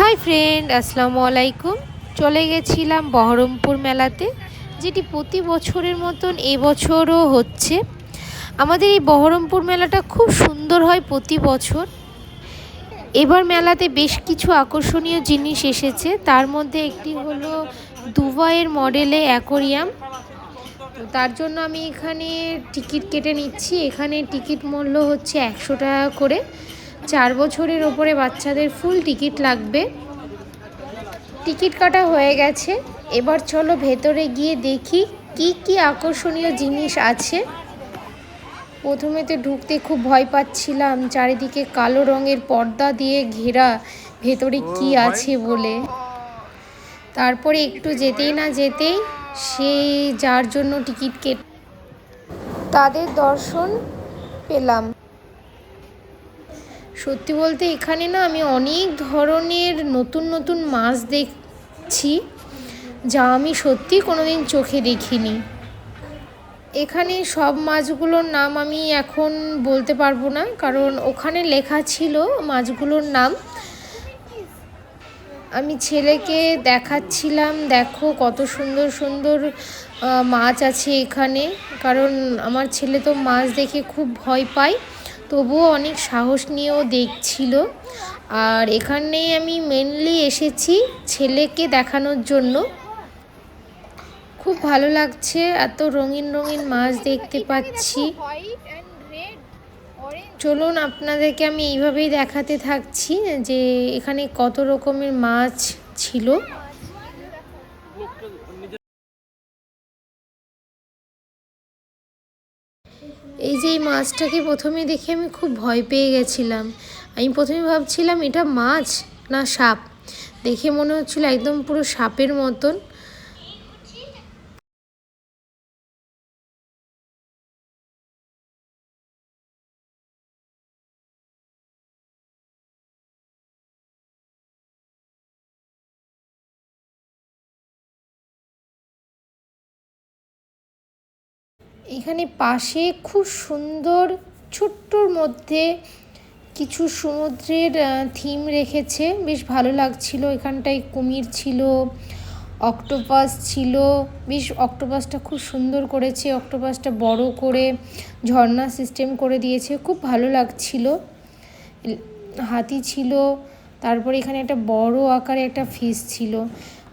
Hi friend, আসসালামু আলাইকুম। চলে গেছিলাম বহরমপুর মেলাতে, যেটি প্রতি বছরের মতন এবছরও হচ্ছে। আমাদের এই বহরমপুর মেলাটা খুব সুন্দর হয় প্রতি বছর। এবার মেলাতে বেশ কিছু আকর্ষণীয় জিনিস এসেছে। তার মধ্যে একটি হলো দুবাইয়ের মডেলে অ্যাকোরিয়াম। তার জন্য আমি এখানে টিকিট কেটে নিচ্ছি। এখানে টিকিট মূল্য হচ্ছে একশো টাকা করে। চার বছরের ওপরে বাচ্চাদের ফুল টিকিট লাগবে। টিকিট কাটা হয়ে গেছে। এবার চলো ভেতরে গিয়ে দেখি কি কি আকর্ষণীয় জিনিস আছে। প্রথমে তো ঢুকতে খুব ভয় পাচ্ছিলাম চারিদিকে কালো রঙের পর্দা দিয়ে ঘেরা ভেতরে কি আছে বলে। তারপরে একটু যেতেই না যেতেই সেই যার জন্য টিকিট কেট তাদের দর্শন পেলাম। সত্যি বলতে এখানে না আমি অনেক ধরনের নতুন নতুন মাছ দেখছি যা আমি সত্যি কোনোদিন চোখে দেখিনি। এখানে সব মাছগুলোর নাম আমি এখন বলতে পারব না, কারণ ওখানে লেখা ছিল মাছগুলোর নাম। আমি ছেলেকে দেখাচ্ছিলাম, দেখো কত সুন্দর সুন্দর মাছ আছে এখানে, কারণ আমার ছেলে তো মাছ দেখে খুব ভয় পায়। তবুও অনেক সাহস নিয়েও দেখছিল। আর এখানেই আমি মেনলি এসেছি ছেলেকে দেখানোর জন্য। খুব ভালো লাগছে, এত রঙিন রঙিন মাছ দেখতে পাচ্ছি। চলুন আপনাদেরকে আমি এইভাবেই দেখাতে থাকছি যে এখানে কত রকমের মাছ ছিল। মাছটাকে প্রথমে দেখে আমি খুব ভয় পেয়ে গেছিলাম। আমি প্রথমে ভাবছিলাম, এটা মাছ না সাপ? দেখে মনে হচ্ছিল একদম পুরো সাপের মতন। এখানে পাশে খুব সুন্দর ছোট্টর মধ্যে কিছু সমুদ্রের থিম রেখেছে। বেশ ভালো লাগছিল। এখানটায় কুমির ছিল অক্টোপাস ছিল। বেশ অক্টোপাসটা খুব সুন্দর করেছে। অক্টোপাসটা বড় করে ঝর্ণা সিস্টেম করে দিয়েছে। খুব ভালো লাগছিল। হাতি ছিল। তারপরে এখানে একটা বড় আকারে একটা ফিস ছিল।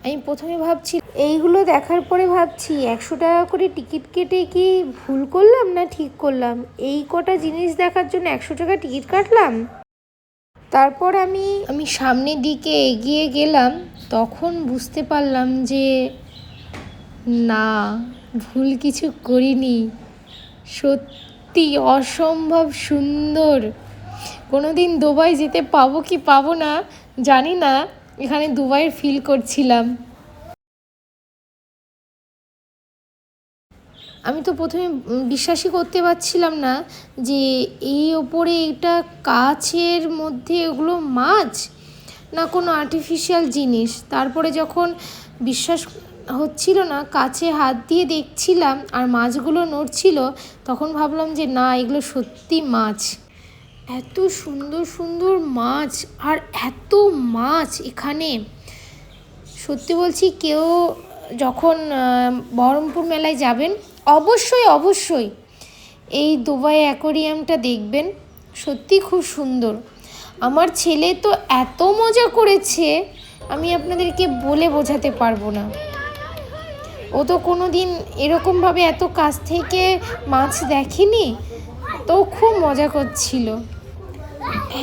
আমি প্রথমে ভাবছি এইগুলো দেখার পরে ভাবছি, একশো টাকা করে টিকিট কেটে কি ভুল করলাম না ঠিক করলাম? এই কটা জিনিস দেখার জন্য একশো টাকা টিকিট কাটলাম? তারপর আমি আমি সামনের দিকে এগিয়ে গেলাম, তখন বুঝতে পারলাম যে, না, ভুল কিছু করিনি। সত্যি অসম্ভব সুন্দর। কোনো দিন দুবাই যেতে পাবো কি পাবো না জানি না, এখানে দুবাইয়ের ফিল করছিলাম। আমি তো প্রথমে বিশ্বাসই করতে পারছিলাম না যে এই ওপরে এটা কাছের মধ্যে এগুলো মাছ না কোনো আর্টিফিশিয়াল জিনিস। তারপরে যখন বিশ্বাস হচ্ছিল না, কাছে হাত দিয়ে দেখছিলাম আর মাছগুলো নড়ছিল, তখন ভাবলাম যে না, এগুলো সত্যি মাছ। এত সুন্দর সুন্দর মাছ আর এত মাছ এখানে। সত্যি বলছি, কেউ যখন বহরমপুর মেলায় যাবেন অবশ্যই অবশ্যই। এই দুবাই অ্যাকোরিয়ামটা দেখবেন, সত্যি খুব সুন্দর। আমার ছেলে তো এত মজা করেছে, আমি আপনাদেরকে বলে বোঝাতে পারব না। ও তো কোনো দিন এরকমভাবে এত কাছ থেকে মাছ দেখেনি, তো খুব মজা করছিল।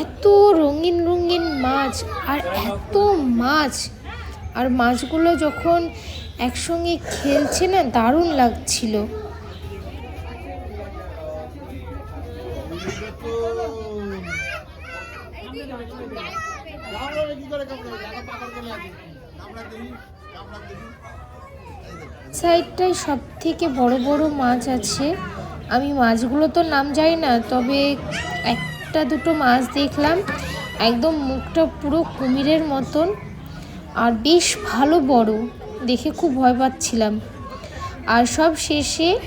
এত রঙিন রঙিন মাছ আর এত মাছ। আর মাছগুলো যখন একসঙ্গে খেলছে না, দারুণ লাগছিল। সাইডটায় সব থেকে বড় বড় মাছ আছে। আমি মাছগুলো তো নাম জানি না, তবে একটা দুটো মাছ দেখলাম। একদম মুখটা পুরো কুমিরের মতন। আর বেশ ভালো বড়। দেখে খুব ভয় পাচ্ছিলাম। আর সব শেষে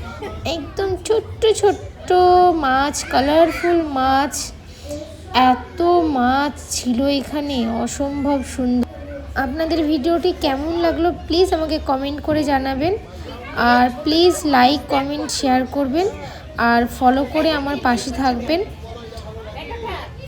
একদম ছোট্ট ছোট্ট মাছ কালারফুল মাছ, এত মাছ ছিল এখানে, অসম্ভব সুন্দর। আপনাদের ভিডিওটি কেমন লাগল প্লিজ আমাকে কমেন্ট করে জানাবেন। আর প্লিজ লাইক কমেন্ট শেয়ার করবেন। আর ফলো করে আমার পাশে থাকবেন।